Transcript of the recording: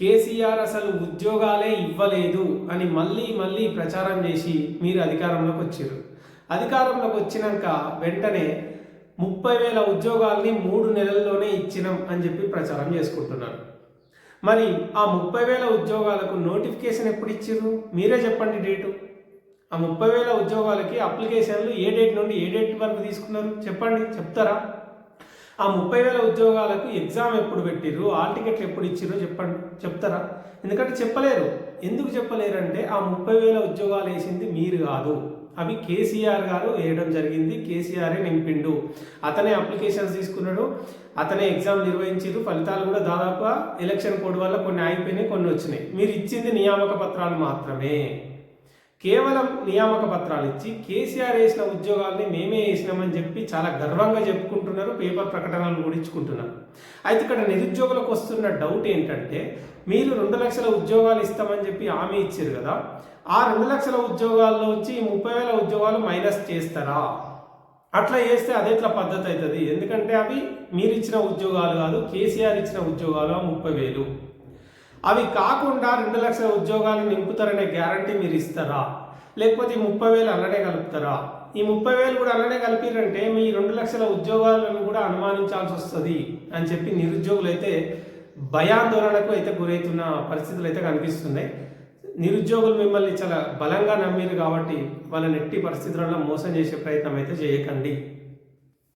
కేసీఆర్ అసలు ఉద్యోగాలే ఇవ్వలేదు అని మళ్ళీ మళ్ళీ ప్రచారం చేసి మీరు అధికారంలోకి వచ్చారు. అధికారంలోకి వచ్చినాక వెంటనే ముప్పై వేల ఉద్యోగాల్ని మూడు నెలల్లోనే ఇచ్చినాం అని చెప్పి ప్రచారం చేసుకుంటున్నారు. మరి ఆ ముప్పై వేల ఉద్యోగాలకు నోటిఫికేషన్ ఎప్పుడు ఇచ్చిర్రు? మీరే చెప్పండి డేటు. ఆ ముప్పై వేల ఉద్యోగాలకి అప్లికేషన్లు ఏ డేట్ నుండి ఏ డేట్ వరకు తీసుకున్నారు? చెప్పండి చెప్తారా? ఆ ముప్పై వేల ఉద్యోగాలకు ఎగ్జామ్ ఎప్పుడు పెట్టిర్రు? ఆల్ టికెట్లు ఎప్పుడు ఇచ్చిర్రు? చెప్పండి. చెప్తారా? ఎందుకంటే చెప్పలేరు. ఎందుకు చెప్పలేరు అంటే ఆ ముప్పై వేల ఉద్యోగాలు వేసింది మీరు కాదు. అవి కేసీఆర్ గారు వేయడం జరిగింది. కేసీఆరే నింపిండు. అతనే అప్లికేషన్స్ తీసుకున్నాడు. అతనే ఎగ్జామ్ నిర్వహించారు ఫలితాలు కూడా దాదాపుగా ఎలక్షన్ కోడ్ వల్ల కొన్ని ఆగిపోయినాయి కొన్ని వచ్చినాయి. మీరు ఇచ్చింది నియామక పత్రాలు మాత్రమే. కేవలం నియామక పత్రాలు ఇచ్చి కేసీఆర్ వేసిన ఉద్యోగాల్ని మేమే వేసినామని చెప్పి చాలా గర్వంగా చెప్పుకుంటున్నారు పేపర్ ప్రకటనలు కూడా ఇచ్చుకుంటున్నారు. అయితే ఇక్కడ నిరుద్యోగులకు వస్తున్న డౌట్ ఏంటంటే మీరు రెండు లక్షల ఉద్యోగాలు ఇస్తామని చెప్పి హామీ ఇచ్చారు కదా ఆ రెండు లక్షల ఉద్యోగాల్లోంచి వచ్చి ముప్పై వేల ఉద్యోగాలు మైనస్ చేస్తారా? అట్లా చేస్తే అది ఎట్లా పద్ధతి అవుతుంది? ఎందుకంటే అవి మీరు ఇచ్చిన ఉద్యోగాలు కాదు కేసీఆర్ ఇచ్చిన ఉద్యోగాలు ముప్పై వేలు. అవి కాకుండా రెండు లక్షల ఉద్యోగాలు నింపుతారనే గ్యారంటీ మీరు ఇస్తారా? లేకపోతే ఈ ముప్పై వేలు అలానే కలుపుతారా? ఈ ముప్పై వేలు కూడా అలానే కలిపిరంటే మీ రెండు లక్షల ఉద్యోగాలను కూడా అనుమానించాల్సి వస్తుంది అని చెప్పి నిరుద్యోగులు అయితే భయాందోళనకు అయితే గురవుతున్న పరిస్థితులు అయితే కనిపిస్తున్నాయి. నిరుద్యోగులు మిమ్మల్ని చాలా బలంగా నమ్మిరు కాబట్టి వాళ్ళని ఎట్టి పరిస్థితులలో మోసం చేసే ప్రయత్నం అయితే చేయకండి.